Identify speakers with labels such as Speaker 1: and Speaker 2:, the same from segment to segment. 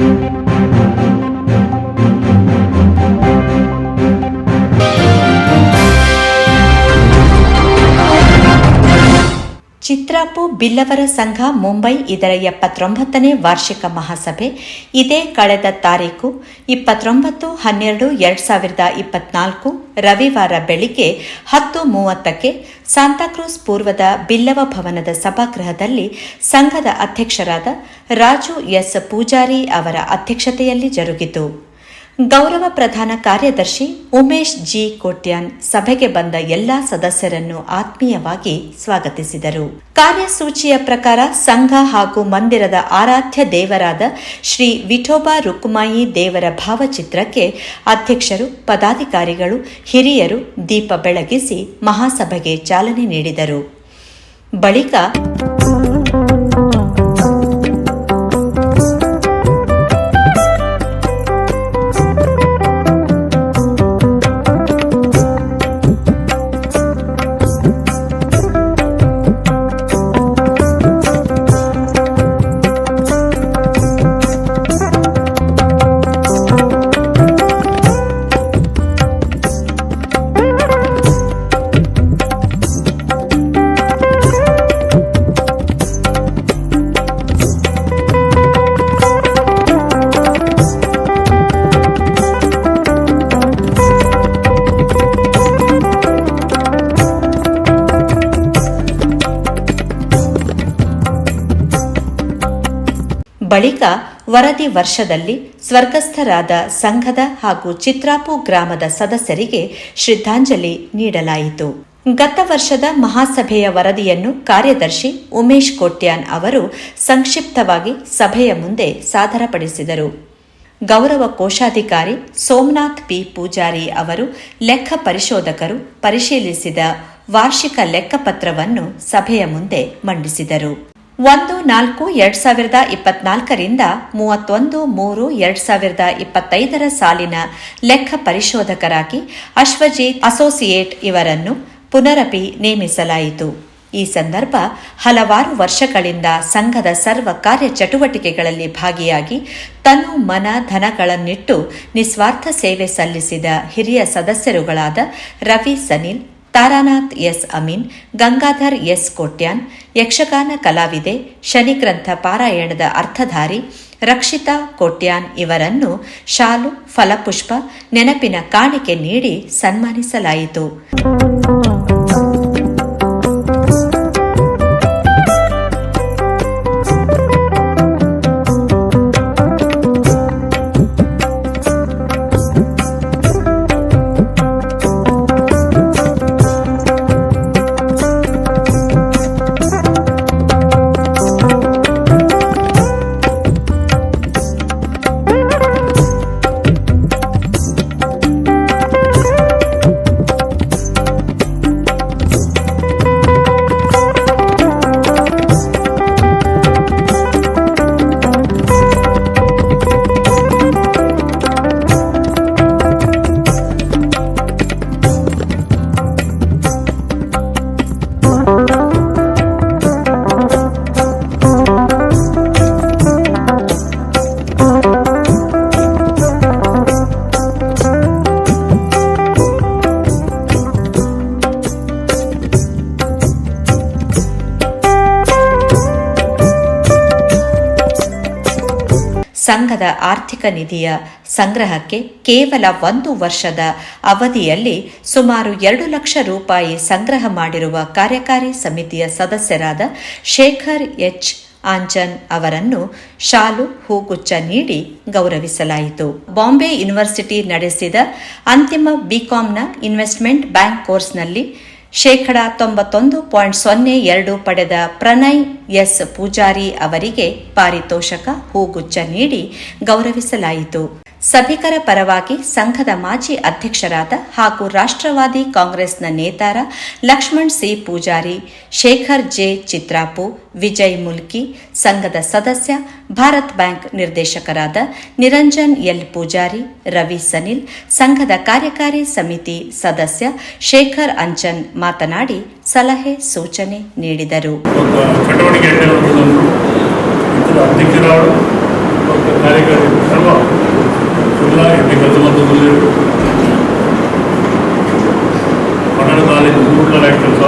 Speaker 1: Thank you. Chitrapu ಬಿಲ್ಲವರ ಸಂಘ ಮುಂಬೈ ಇದರ ಎಪ್ಪತ್ತೊಂಬತ್ತನೇ ವಾರ್ಷಿಕ ಮಹಾಸಭೆ. ಇದೇ ಕಳೆದ ತಾರೀಕು ಇಪ್ಪತ್ತೊಂಬತ್ತು, ಹನ್ನೆರಡು, ಎರಡು ಸಾವಿರದ ಇಪ್ಪತ್ನಾಲ್ಕು ರವಿವಾರ ಬೆಳಿಗ್ಗೆ ಹತ್ತು ಮೂವತ್ತಕ್ಕೆ ಸಾಂತಾಕ್ರೂಸ್ ಪೂರ್ವದ ಬಿಲ್ಲವ ಭವನದ ಸಭಾಗೃಹದಲ್ಲಿ ಸಂಘದ ಅಧ್ಯಕ್ಷರಾದ ರಾಜು ಎಸ್ ಪೂಜಾರಿ ಅವರ ಅಧ್ಯಕ್ಷತೆಯಲ್ಲಿ ಜರುಗಿತು. ಗೌರವ ಪ್ರಧಾನ ಕಾರ್ಯದರ್ಶಿ ಉಮೇಶ್ ಜಿ ಕೋಟ್ಯಾನ್ ಸಭೆಗೆ ಬಂದ ಎಲ್ಲಾ ಸದಸ್ಯರನ್ನು ಆತ್ಮೀಯವಾಗಿ ಸ್ವಾಗತಿಸಿದರು. ಕಾರ್ಯಸೂಚಿಯ ಪ್ರಕಾರ ಸಂಘ ಹಾಗೂ ಮಂದಿರದ ಆರಾಧ್ಯ ದೇವರಾದ ಶ್ರೀ ವಿಠೋಬಾ ರುಕ್ಮಾಯಿ ದೇವರ ಭಾವಚಿತ್ರಕ್ಕೆ ಅಧ್ಯಕ್ಷರು, ಪದಾಧಿಕಾರಿಗಳು, ಹಿರಿಯರು ದೀಪ ಬೆಳಗಿಸಿ ಮಹಾಸಭೆಗೆ ಚಾಲನೆ ನೀಡಿದರು. ಬಳಿಕ ಬಳಿಕ ವರದಿ ವರ್ಷದಲ್ಲಿ ಸ್ವರ್ಗಸ್ಥರಾದ ಸಂಘದ ಹಾಗೂ ಚಿತ್ರಾಪು ಗ್ರಾಮದ ಸದಸ್ಯರಿಗೆ ಶ್ರದ್ಧಾಂಜಲಿ ನೀಡಲಾಯಿತು. ಗತ ವರ್ಷದ ಮಹಾಸಭೆಯ ವರದಿಯನ್ನು ಕಾರ್ಯದರ್ಶಿ ಉಮೇಶ್ ಕೋಟ್ಯಾನ್ ಅವರು ಸಂಕ್ಷಿಪ್ತವಾಗಿ ಸಭೆಯ ಮುಂದೆ ಸಾದರಪಡಿಸಿದರು. ಗೌರವ ಕೋಶಾಧಿಕಾರಿ ಸೋಮನಾಥ್ ಪಿ. ಪೂಜಾರಿ ಅವರು ಲೆಕ್ಕ ಪರಿಶೋಧಕರು ಪರಿಶೀಲಿಸಿದ ವಾರ್ಷಿಕ ಲೆಕ್ಕಪತ್ರವನ್ನು ಸಭೆಯ ಮುಂದೆ ಮಂಡಿಸಿದರು. ಒಂದು, ನಾಲ್ಕು, ಎರಡ್ ಸಾವಿರದ ಇಪ್ಪತ್ನಾಲ್ಕರಿಂದ ಮೂವತ್ತೊಂದು, ಮೂರು, ಎರಡ್ ಸಾವಿರದ ಇಪ್ಪತ್ತೈದರ ಸಾಲಿನ ಲೆಕ್ಕ ಪರಿಶೋಧಕರಾಗಿ ಅಶ್ವಜಿತ್ ಅಸೋಸಿಯೇಟ್ ಇವರನ್ನು ಪುನರಪಿ ನೇಮಿಸಲಾಯಿತು. ಈ ಸಂದರ್ಭ ಹಲವಾರು ವರ್ಷಗಳಿಂದ ಸಂಘದ ಸರ್ವ ಚಟುವಟಿಕೆಗಳಲ್ಲಿ ಭಾಗಿಯಾಗಿ ತನು ಮನ ಧನಗಳನ್ನಿಟ್ಟು ನಿಸ್ವಾರ್ಥ ಸೇವೆ ಸಲ್ಲಿಸಿದ ಹಿರಿಯ ಸದಸ್ಯರುಗಳಾದ ರವಿ, ಸನಿಲ್ ತಾರಾನಾಥ್ ಎಸ್ ಅಮೀನ್, ಗಂಗಾಧರ್ ಎಸ್ ಕೋಟ್ಯಾನ್, ಯಕ್ಷಗಾನ ಕಲಾವಿದೆ ಶನಿಗ್ರಂಥ ಪಾರಾಯಣದ ಅರ್ಥಧಾರಿ ರಕ್ಷಿತಾ ಕೋಟ್ಯಾನ್ ಇವರನ್ನು ಶಾಲು, ಫಲಪುಷ್ಪ, ನೆನಪಿನ ಕಾಣಿಕೆ ನೀಡಿ ಸನ್ಮಾನಿಸಲಾಯಿತು. ಸಂಘದ ಆರ್ಥಿಕ ನಿಧಿಯ ಸಂಗ್ರಹಕ್ಕೆ ಕೇವಲ ಒಂದು ವರ್ಷದ ಅವಧಿಯಲ್ಲಿ ಸುಮಾರು ಎರಡು ಲಕ್ಷ ರೂಪಾಯಿ ಸಂಗ್ರಹ ಮಾಡಿರುವ ಕಾರ್ಯಕಾರಿ ಸಮಿತಿಯ ಸದಸ್ಯರಾದ ಶೇಖರ್ ಎಚ್. ಆಂಜನ್ ಅವರನ್ನು ಶಾಲು ಹೂಗುಚ್ಚ ನೀಡಿ ಗೌರವಿಸಲಾಯಿತು. ಬಾಂಬೆ ಯೂನಿವರ್ಸಿಟಿ ನಡೆಸಿದ ಅಂತಿಮ ಬಿಕಾಂನ ಇನ್ವೆಸ್ಟ್ಮೆಂಟ್ ಬ್ಯಾಂಕ್ ಕೋರ್ಸ್ನಲ್ಲಿ ಶೇಕಡ ತೊಂಬತ್ತೊಂದು ಪಾಯಿಂಟ್ ಸೊನ್ನೆ ಎರಡು ಪಡೆದ ಪ್ರಣಯ್ ಎಸ್ ಪೂಜಾರಿ ಅವರಿಗೆ ಪಾರಿತೋಷಕ ಹೂಗುಚ್ಚ ನೀಡಿ ಗೌರವಿಸಲಾಯಿತು. ಸಭಿಕರ ಪರವಾಗಿ ಸಂಘದ ಮಾಜಿ ಅಧ್ಯಕ್ಷರಾದ ಹಾಗೂ ರಾಷ್ಟ್ರವಾದಿ ಕಾಂಗ್ರೆಸ್ನ ನೇತಾರ ಲಕ್ಷ್ಮಣ್ ಸಿ. ಪೂಜಾರಿ, ಶೇಖರ್ ಜೆ. ಚಿತ್ರಾಪು, ವಿಜಯ್ ಮುಲ್ಕಿ, ಸಂಘದ ಸದಸ್ಯ, ಭಾರತ್ ಬ್ಯಾಂಕ್ ನಿರ್ದೇಶಕರಾದ ನಿರಂಜನ್ ಎಲ್. ಪೂಜಾರಿ, ರವಿ ಸನಿಲ್, ಸಂಘದ ಕಾರ್ಯಕಾರಿ ಸಮಿತಿ ಸದಸ್ಯ ಶೇಖರ್ ಅಂಚನ್ ಮಾತನಾಡಿ ಸಲಹೆ, ಸೂಚನೆ ನೀಡಿದರು.
Speaker 2: ఒక చటవటికి అంటే ఇద్దరు అధ్యక్షురాలు ఒక ಕಾರ್ಯಕಾರಿ ಸರ್ವ ಎಲ್ಲ ಎಣ್ಣೆ ಕೆಲಸ ಮಟ್ಟದಲ್ಲಿ ಪಟ್ಟಣ ಕಾಲೇಜು ಮೂರರ ಕೆಲಸ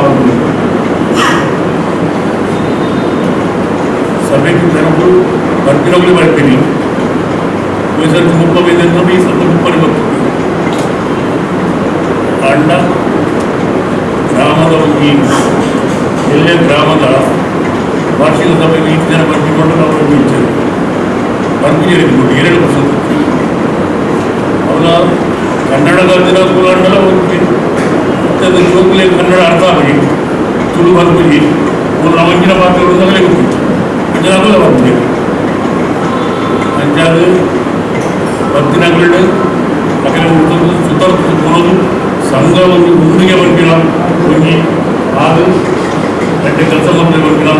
Speaker 2: ಸಭೆಗೆ ಜನರು ಬರ್ತಿರೋಗ್ಲಿ ಬರ್ತೀನಿ ಈ ಸರ್ತಿ ಮುಪ್ಪೈದು ಅಂತ ಈ ಸರ್ತಿ ಮುಪ್ಪಲ್ಲಿ ಬರ್ತೀನಿ ಅಣ್ಣ ಗ್ರಾಮದ ಈ ಎಲ್ಲೇ ಗ್ರಾಮದ ವಾರ್ಷಿಕ ಸಭೆಗೆ ಈ ಜನ ಬರ್ತಿಕೊಂಡು ನಾವು ಇಚ್ಛೆ ಬರ್ತಿದ್ದೀರಿ ಎರಡು ವರ್ಷ ಅವನ ಕನ್ನಡದ ದಿನ ಕುಲಾಂಡಲ ಹೋಗಿ ಮತ್ತೆ ಅದು ಜೋಗ್ಲಿ ಕನ್ನಡ ಅರ್ಥ ಆಗಿ ತುಳು ಬರ್ಬಿಡಿ ಒಂದು ನವಂಜಿನ ಮಾತುಗಳು ಸಗಲೇ ಗೊತ್ತಿತ್ತು ಅಂಜಾಗಲ್ಲ ಬರ್ತೀವಿ ಅಂಜಾದು ಭಕ್ತಿನಗಳು ಅಕಲೆ ಸುತ್ತಮುತ್ತ ಕೊಡೋದು ಸಂಘ ಒಂದು ಮುಂದಿಗೆ ಬರ್ತೀರ ಹೋಗಿ ಆದು ಗಂಟೆ ಕೆಲಸ ಮತ್ತೆ ಬರ್ತೀರ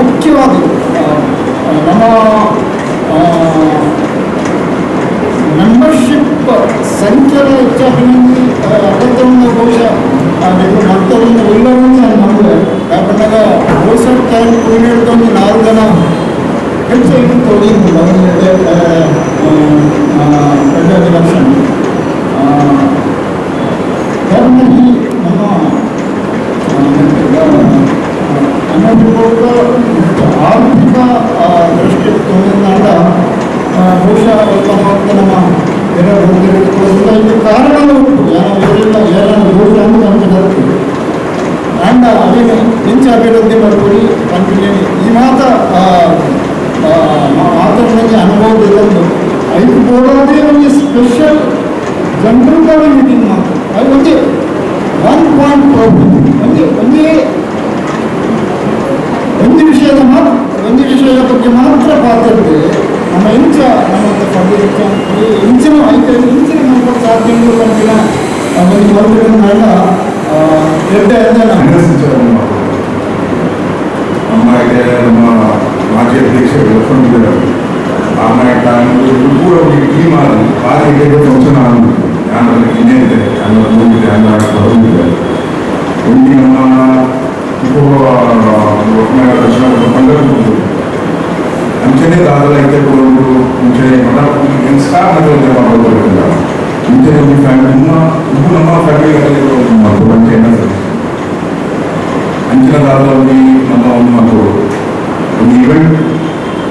Speaker 3: ಮುಖ್ಯವಾಗಿ
Speaker 4: ಅಧ್ಯಕ್ಷರು ಲಕ್ಷ್ಮಣ ಆಮೇಲೆ ಕೂಡ ಒಂದು ಟೀಮ್ ಆದ ಆರಿಗೆ ಫಂಕ್ಷನ್ ಆದ ನಾನು ಇನ್ನೇ ಇದೆ ನಾನು ಹೋಗಿದ್ದೆ ನಾನು ಬರೋದಿದೆ ಇಲ್ಲಿ ನಮ್ಮ ಒಪ್ಪನಾಗ ದರ್ಶನ ಪಂಡರಪುರ ಅಂಚನೆ ದಾದಲ ಐತೆ ಕೊಡೋದು ಮುಂಚೆ ಮಠ ಇನ್ಸ್ಟಾರ್ ನಗರ ಮಾಡೋದಿಲ್ಲ ಮುಂಚೆ ಒಂದು ಫ್ಯಾಮಿಲಿ ನಮ್ಮ ಇದು ನಮ್ಮ ಫ್ಯಾಮಿಲಿ ಮಾಡೋದು ಅಂಚೆ ಏನಾದ್ರು ಅಂಚಿನ ದಾದಲಲ್ಲಿ ನಮ್ಮ ಒಂದು ಮಾತು ಒಂದು ಇವೆಂಟ್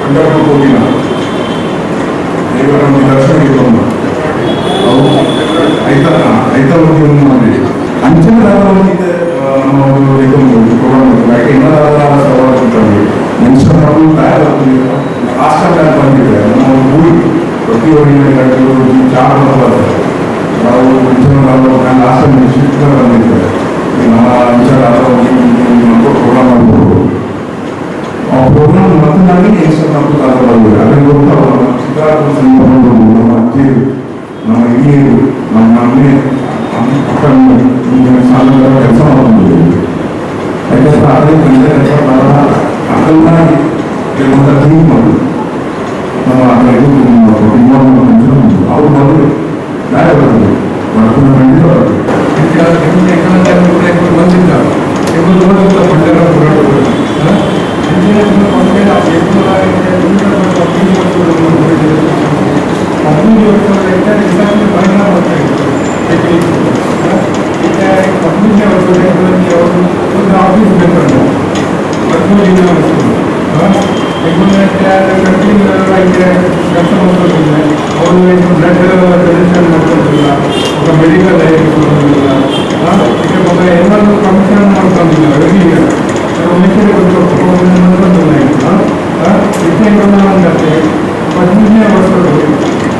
Speaker 4: ಕಂಡಕ್ಟ್ ಹೋಗಿಲ್ಲ ದೇವರ ದರ್ಶನ ಇರೋಣ ಅವು ಐತ ಐತ ಒಂದು ಒಂದು ಮಾಡಿ ಅಂಚಿನ ಇದೆ ನಮ್ಮ ಒಂದು ಇದೊಂದು ಪ್ರೋಗ್ರಾಮ್ ಯಾಕೆ ಇನ್ನೊಂದು ಸವಾಲು ಕೊಡ್ತಾರೆ ಮನುಷ್ಯ ನಾವು ತಯಾರಾಗ್ತೀವಿ ಲಾಸ್ಟ್ ಟೈಮ್ ಬಂದಿದೆ. ನಮ್ಮ ಊರಿ ಪ್ರತಿಯೊಬ್ಬರಿಗೂ ಚಾರ್ ಬರ್ತದೆ ನಾವು ಅಂಚಿನ ಲಾಸ್ಟ್ ಟೈಮ್ ಬಂದಿದ್ದೆ ನಮ್ಮ ಅಂಚಿನ ప్రోగ్రామ్ మొత్తాన్ని నేషనల్ కంపెనీ
Speaker 5: వాళ్ళు అక్కడ కూడా మన చిత్రాలు సందర్భంలో మన తీరు మన ఇల్లు మన అమ్మే అక్కడ సాధన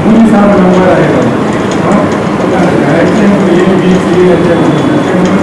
Speaker 5: ಮೂರು ಸಾವಿರ ನಂಬರ್ ಆಗಿರೋದು ಎ ಬಿ ಸಿ ಗಂಟಿನ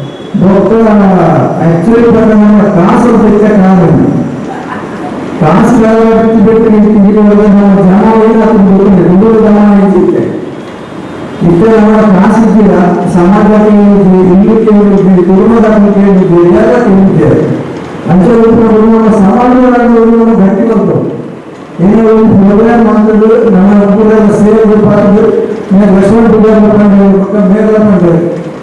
Speaker 5: ఒక యాక్చువల్ ప్రకారంగా కాసు పెట్టే కారణం కాసు కాబట్టి పెట్టిన జనాలు రెండు విధానాలు చెప్పాయి ఇక్కడ కాసు సమాజానికి ఇల్లు కేంద్రీకరించింది కుటుంబం కేంద్రీకరించారు కేంద్రీకరించారు అంటే సమాజంలో గట్టి వద్దాం నేను
Speaker 6: ప్రోగ్రామ్ అందరూ నన్ను సేవ పాటు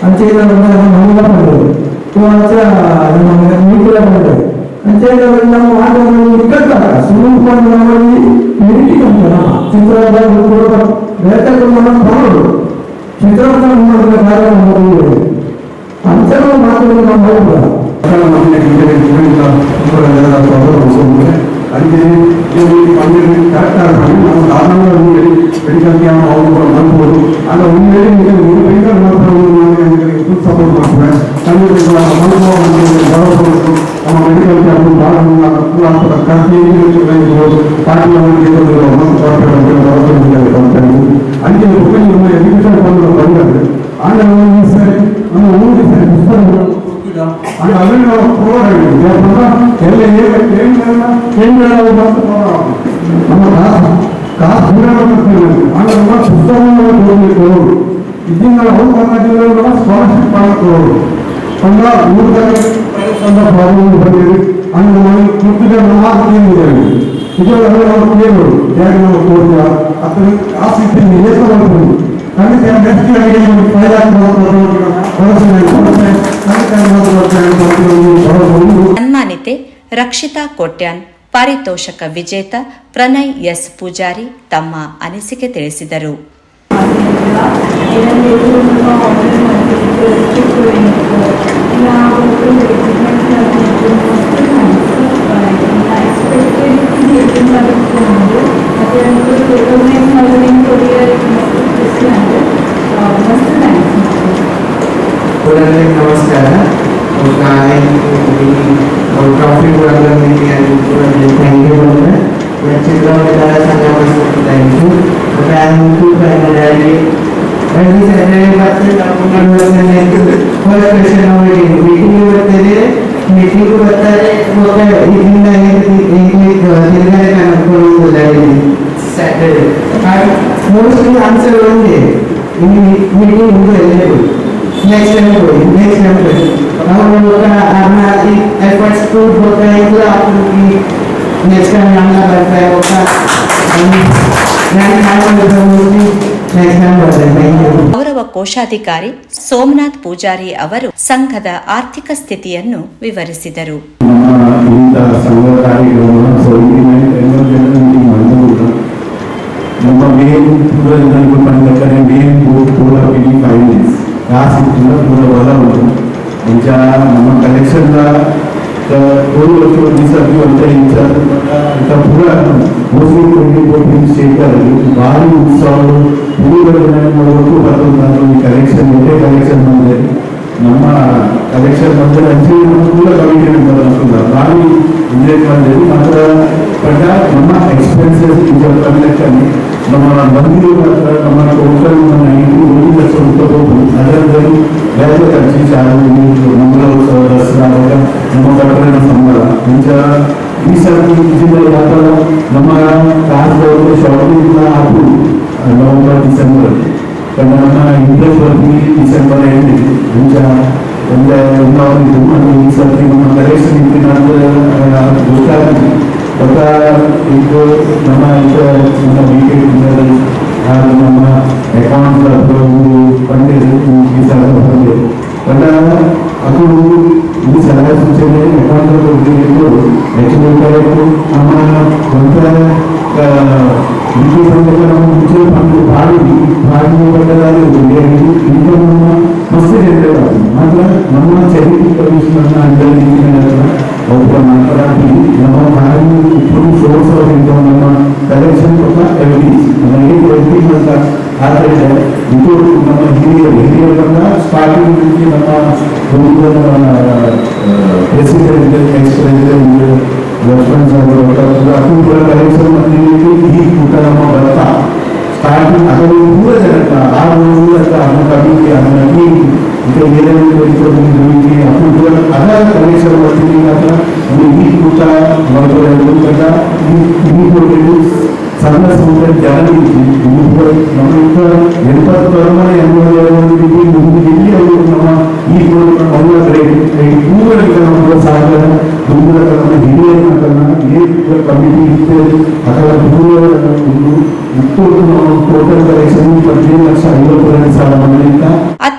Speaker 6: ಅಂಚೆಯಿಂದ ಬಂದಾಗ
Speaker 7: ನಮ್ಮೆಲ್ಲ ಮಾಡ್ಬೋದು ತುಂಬ ಹತ್ರ ನಮ್ಮ ಮೀಟಿಲ್ಲ ಮಾಡ್ಬೋದು ಅಂಚೆಯಿಂದ ಬಂದು ನಾವು ಮಾಡುವ ಇಕ್ಕಲ್ಲ ಸುಮ್ಮನೆ ಬಂದು ನಮ್ಮಲ್ಲಿ ಯೂನಿಟಿ ಅಂತ ಚಿತ್ರರಂಗ ವೇತನವನ್ನು ಮಾಡೋದು ಚಿತ್ರರಂಗ ಮಾಡಿದ ಕಾರ್ಯ ಮಾಡೋದು ಅಂಚೆಲ್ಲ ಮಾತುಗಳು ನಾವು ಮಾಡಬಾರ
Speaker 8: ಅಲ್ಲಿ ಕರೆಕ್ಟ್ ಆಗಿ ನಾವು ಸಾಧನಗಳನ್ನು ಬೆಳಿಗ್ಗೆ ನಾವು ಅವರು ಮಾಡ್ಬೋದು ಆಗ ಒಂದು ವೇಳೆ ನೀವು ಪಾರ್ಟಿ ಅದಕ್ಕೆ ನಮ್ಮ ಎಜುಕೇಶನ್ ಬಂದು ಬಂದರೆ ಆಗ ಒಂದು ಸರಿ ನಮ್ಮ ಊರಿಗೆ ಸರಿ ಪುಸ್ತಕಗಳು ಆಗ ಅದನ್ನು ನಾವು ಹೋರಾಡಿದ್ವಿ ಎಲ್ಲ ಕೇಂದ್ರ ಮತ್ತು ನಮ್ಮ ಕಾಸು ಕಾಸು ಆಗ ನಮ್ಮ ಪುಸ್ತಕಗಳನ್ನು ಹೋಗಬೇಕು ಇದನ್ನ ಅವ್ರು ಕರ್ನಾಟಕದಲ್ಲಿ ಸ್ಕಾಲರ್ಶಿಪ್ ಮಾಡಬೇಕು ಅಂದ ಊರದಲ್ಲಿ ಸಂದ ಪ್ರಾಬ್ಲಮ್ ಬಂದಿದೆ ಅಂದ ನಾವು ಕುರ್ತಿಗೆ ಮಾತು ಕೇಳಿದ್ದೇವೆ ಇದರಲ್ಲಿ ನಾವು ಕೇಳು ಹೇಗೆ ನಾವು ಕೋರಿದ ಅಥವಾ ಕಾಸು ಇದ್ದೀನಿ ಏಕ ಮಾಡ್ಬೋದು ಖಂಡಿತ ನೆಕ್ಸ್ಟ್ ಆಗಿ ನಮಗೆ ಖಂಡಿತ
Speaker 1: ಸನ್ಮಾನಿತೆ ರಕ್ಷಿತಾ ಕೋಟ್ಯಾನ್ ಪಾರಿತೋಷಕ ವಿಜೇತ ಪ್ರಣಯ್ ಎಸ್ ಪೂಜಾರಿ ತಮ್ಮ ಅನಿಸಿಕೆ ತಿಳಿಸಿದರು.
Speaker 9: y entonces फ्रूट होता है पूरा आप लोग की है
Speaker 1: ಗೌರವ ಕೋಶಾಧಿಕಾರಿ ಸೋಮನಾಥ್ ಪೂಜಾರಿ ಅವರು ಸಂಘದ ಆರ್ಥಿಕ ಸ್ಥಿತಿಯನ್ನು ವಿವರಿಸಿದರು.
Speaker 8: ನಮ್ಮ ಮೇನ್ కోరుకు తీసారి అంతరించారు ఇంకా పురాణం ముస్లిం పెళ్ళి పోటీలు చేశారు భారీ ఉత్సవాలు పులి వరకు పడుతున్నారు కలెక్షన్ ఉంటే కలెక్షన్ ఉంది ಕಲೆಕ್ಷನ್ ಎಷ್ಟೇ ಕಲೆಕ್ಷನ್ ಬಂದರೆ ನಮ್ಮ ಕಲೆಕ್ಷನ್ ಬಂದರೆ ಅಂಚೆ ಕೂಡ ಕಮಿಟಿ ಬರೋದಿಲ್ಲ ಭಾರಿ ಎಂಜಾಯ್ ಮಾಡಿದ್ವಿ ಮಾತ್ರ ಪಟ್ಟ ನಮ್ಮ ಎಕ್ಸ್ಪೆನ್ಸಸ್ ಇಂಚ ಕಲೆಕ್ಷನ್ ನಮ್ಮ ಮಂದಿರ ಮಾತ್ರ ನಮ್ಮ ಟೋಟಲ್ ನೈಂಟಿ ಒಂದು ಲಕ್ಷ ರೂಪಾಯಿ ಹೋಗ್ಬೋದು ಅದರಲ್ಲಿ ಬೇರೆ ಖರ್ಚು ಶಾಲೆ ಮಂಗಳೋತ್ಸವ ದಸರಾ ಅವಾಗ ನಮ್ಮ ಕಟ್ಟಡ ಸಂಬಳ ಇಂಚ ಈ ಸರ್ತಿ ಇದರಿಂದ ಯಾವಾಗ ನಮ್ಮ ಕಾಸು ಶಾಪಿಂಗ್ ಹಾಕು ನವೆಂಬರ್ ಡಿಸೆಂಬರ್ ನಮ್ಮ ಇಂಟ್ರೆಸ್ಟ್ ಬರ್ತೀವಿ ಡಿಸೆಂಬರ್ ಎಂಡ್ ఇంకా ఎంత బాగుంది మనం ఈసారి మన ప్రదేశం ఇంటినాడు ఒక ఇంకో నమ్మ ఇంకా మన వీకెండ్ ఉన్నది నమ్మ అకౌంట్లో పండేది ఈ సలహా పండే బట్ అప్పుడు ఇది సలహా సూచనే అకౌంట్లో ఉద్యోగంలో నెక్స్ట్ ఉంటారు నమ్మ కొంత ఇంటి పండుగ మనం ఉద్యోగ పండుగ భారీ భారీ పండుగ ఇంట్లో ಬಾಡಿ ಬದಲಾಗಿ ಇನ್ಕಮ್ ಮಸ್ತ್ ಜನರೇಟ್ ಆಗ್ತದೆ ಮಾತ್ರ ನಮ್ಮ ಚಾರಿಟಿ ಕಮಿಷನ್ ಅಂಡರ್ ಒಬ್ಬ ಮಾತನಾಡಿ ನಮ್ಮ ಬಾಡಿ ఇప్పుడు సోర్స్ ఆఫ్ ఇన్కమ్ ನಮ್ಮ ಕಲೆಕ್ಷನ್ ಕೂಡ ಎವಿಡೆನ್ಸ್ ನಮಗೆ ಎವಿಡೆನ್ಸ್ ಅಂತ ಆದ್ದರಿಂದ ಇದು ನಮ್ಮ ಹಿರಿಯರು ಹಿರಿಯರನ್ನ ಸ್ಟಾರ್ಟಿಂಗ್ నుంచి ನಮ್ಮ ಒಂದು president ex president Lakshman Saheb ಅದು ಕೂಡ ಕಲೆಕ್ಷನ್ ಮಂದಿಗೆ ಈ ಕೂಟ ನಮ್ಮ ಬರ್ತಾ కాబట్టి అక్కడ కూడా జరగక ఆ రోజు అట్లా అమ్మ కమిటీ అమ్మ నమ్మి
Speaker 10: ఇంకా ఏదైనా వెళ్ళిపోతుంది అప్పుడు కూడా అలా కనీసం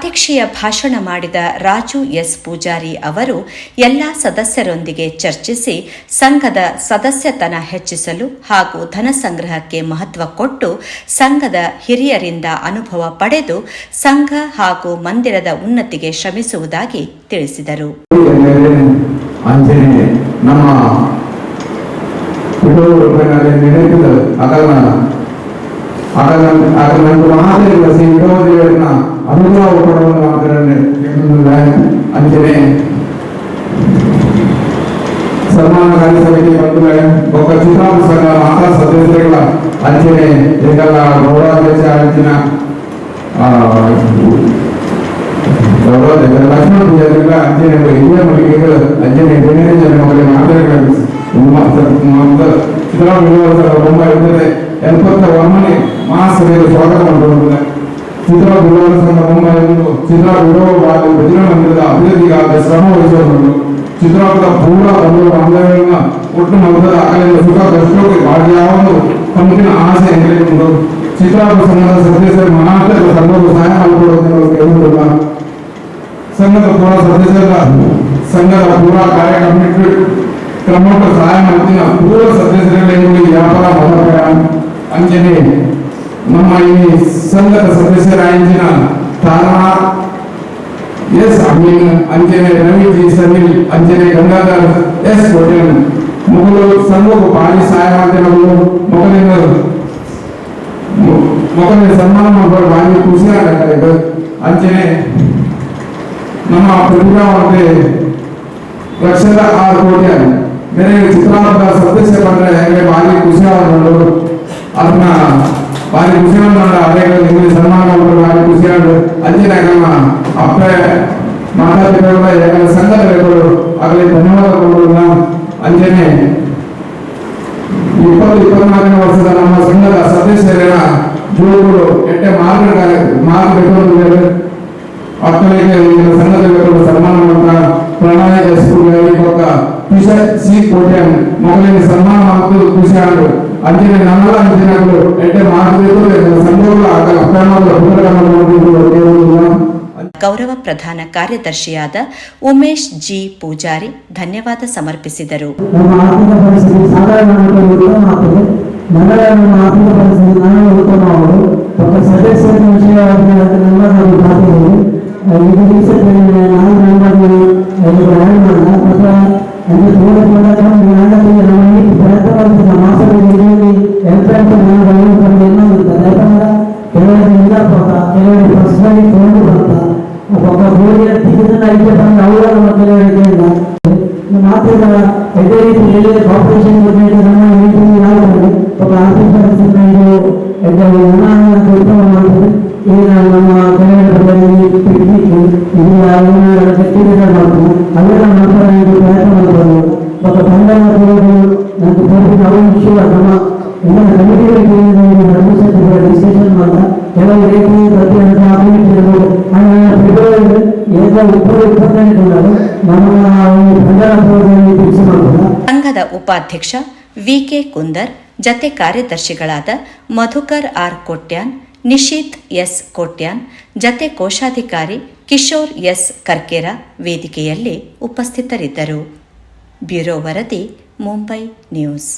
Speaker 1: ಅಧ್ಯಕ್ಷೀಯ ಭಾಷಣ ಮಾಡಿದ ರಾಜು ಎಸ್ ಪೂಜಾರಿ ಅವರು ಎಲ್ಲ ಸದಸ್ಯರೊಂದಿಗೆ ಚರ್ಚಿಸಿ ಸಂಘದ ಸದಸ್ಯತನ ಹೆಚ್ಚಿಸಲು ಹಾಗೂ ಧನ ಸಂಗ್ರಹಕ್ಕೆ ಮಹತ್ವ ಕೊಟ್ಟು ಸಂಘದ ಹಿರಿಯರಿಂದ ಅನುಭವ ಪಡೆದು ಸಂಘ ಹಾಗೂ ಮಂದಿರದ ಉನ್ನತಿಗೆ ಶ್ರಮಿಸುವುದಾಗಿ ತಿಳಿಸಿದರು
Speaker 10: ಅಂಜನೆ ನಮ್ಮ ವಿಡೋನಲ್ಲಿ ಅನುಭವ ಕೊಡಲಾದರನ್ನು ಅಂಜನೆ ಸನ್ಮಾನಕಾರಿ ಸಮಿತಿ ಬಂಧುಗಳೇ ಒಬ್ಬ ಚುನಾವಣಾ ಸಂಘ ಮಾತಾ ಸದಸ್ಯರುಗಳ ಅಂಜನೆ ಈಗಲ್ಲ ಗೌರವಾಧ್ಯಕ್ಷ ಅಂಚಿನ ಗೌರವಾಧ್ಯಕ್ಷ ಲಕ್ಷ್ಮಣ ಪೂಜಾರಿಗಳ ಅಂಜನೆ ಹಿರಿಯ ಮಳಿಗೆಗಳು ಅಂಜನೆ ಬೇರೆ ಜನ ಮಗಳ ಮಾತುಗಳನ್ನು ಚಿತ್ರಾಂಗ ಒಂಬೈನೂರ ಎಪ್ಪತ್ತ ಒಂದನೇ ಮಹಾಸಭೆಯಲ್ಲಿ ಸ್ವಾಗತ ಮಾಡಿಕೊಂಡಿದ್ದಾರೆ చిత్ర గురువుల సంఘము మరియు చిత్ర గురువు వారి భజన మందిర అభివృద్ధిగా శ్రమ వహించడంలో చిత్రాపద పూల పనులు అందమైన ఒట్టు మొదల అక్కడ సుఖ దృష్టిలోకి వాడి యావను పంపిన ఆశ ఎందు చిత్రాపద సంఘ సత్యశ్రీ మహాత్మ సంఘం సహాయాలు కూడా సంఘ పూల సత్యశ్రీ సంఘ పూల కార్య కమిటీ క్రమంలో సహాయం అందిన పూల సత్యశ్రీ వ్యాపార మొదలయ్యాను అంచనే ನಮ್ಮ ಈ ಸಂಘದ ಸದಸ್ಯರಾಂಚಿನ Tara S Amin Anjane Ravi Sanil Anjane Gangadhar S hotel ಮೊದಲು ಸಂಘವು ಭಾರಿ ಸಹಾಯ ಮಾಡ್ತಾರೆ ನಾವು ಮೊದಲಿನ ಮೊದಲಿನ ಸನ್ಮಾನ ಮಾಡೋರು ಭಾರಿ ಖುಷಿ ಆಗತ್ತೆ ಅಂಜನೆ ನಮ್ಮ ಪ್ರತಿಭಾವಂತೆ ಲಕ್ಷದ ಆರು ಕೋಟಿ ಬೇರೆ ಚಿತ್ರಾಪದ ಸದಸ್ಯ ಬಂದ್ರೆ ಹೆಂಗೆ ಭಾರಿ ಖುಷಿ ಆಗೋದು ಅದನ್ನ ಖುಷಿ ಮಾಡ ಅದೇ ನಿಮಗೆ ಸನ್ಮಾನ ಭಾರಿ ಖುಷಿ ಆಗೋದು ಅಂಜಿನ ನಮ್ಮ ಅಪ್ಪ ಮಾತಾಡಿದ ಯಾಕಂದ್ರೆ ಸಂಘದ ಆಗಲಿ ಧನ್ಯವಾದ ಕೊಡೋದಿಲ್ಲ ಅಂಜನೆ, ಇಪ್ಪತ್ತು ಇಪ್ಪತ್ನಾಲ್ಕನೇ ವರ್ಷದ ನಮ್ಮ ಸಂಘದ ಸದಸ್ಯರ ಜೋಡುಗಳು ಎಟ್ಟೆ ಮಾರ್ಗ ಮಾರ್ಗಬೇಕು ಮಕ್ಕಳಿಗೆ ಸಂಘದಲ್ಲಿ ಸನ್ಮಾನ ಮಾಡ್ತಾ, ಪ್ರಣಾಯ ಸ್ಕೂಲ್ ಸಿ ಕೋಟೆ ಮಕ್ಕಳಿಗೆ ಸನ್ಮಾನ ಮಾಡ್ತು ಖುಷಿ ಆಡು ಅಂಜಿನ ದಿನಗಳು ಎಂಟೆ ಮಾಡಬೇಕು ಸಂಘಗಳು ಅಪ್ರಾಣದ ಪುನರ್ಗಮನ
Speaker 1: ಗೌರವ ಪ್ರಧಾನ ಕಾರ್ಯದರ್ಶಿಯಾದ ಉಮೇಶ್ ಜಿ ಪೂಜಾರಿ ಧನ್ಯವಾದ ಸಮರ್ಪಿಸಿದರು.
Speaker 11: ನಮ್ಮ
Speaker 1: ಉಪಾಧ್ಯಕ್ಷ ವಿಕೆ ಕುಂದರ್, ಜತೆ ಕಾರ್ಯದರ್ಶಿಗಳಾದ ಮಧುಕರ್ ಆರ್ ಕೋಟ್ಯಾನ್, ನಿಶೀತ್ ಎಸ್ ಕೋಟ್ಯಾನ್, ಜತೆ ಕೋಶಾಧಿಕಾರಿ ಕಿಶೋರ್ ಎಸ್ ಕರ್ಕೇರ ವೇದಿಕೆಯಲ್ಲಿ ಉಪಸ್ಥಿತರಿದ್ದರು. ಬ್ಯೂರೋ ವರದಿ, ಮುಂಬೈ ನ್ಯೂಸ್.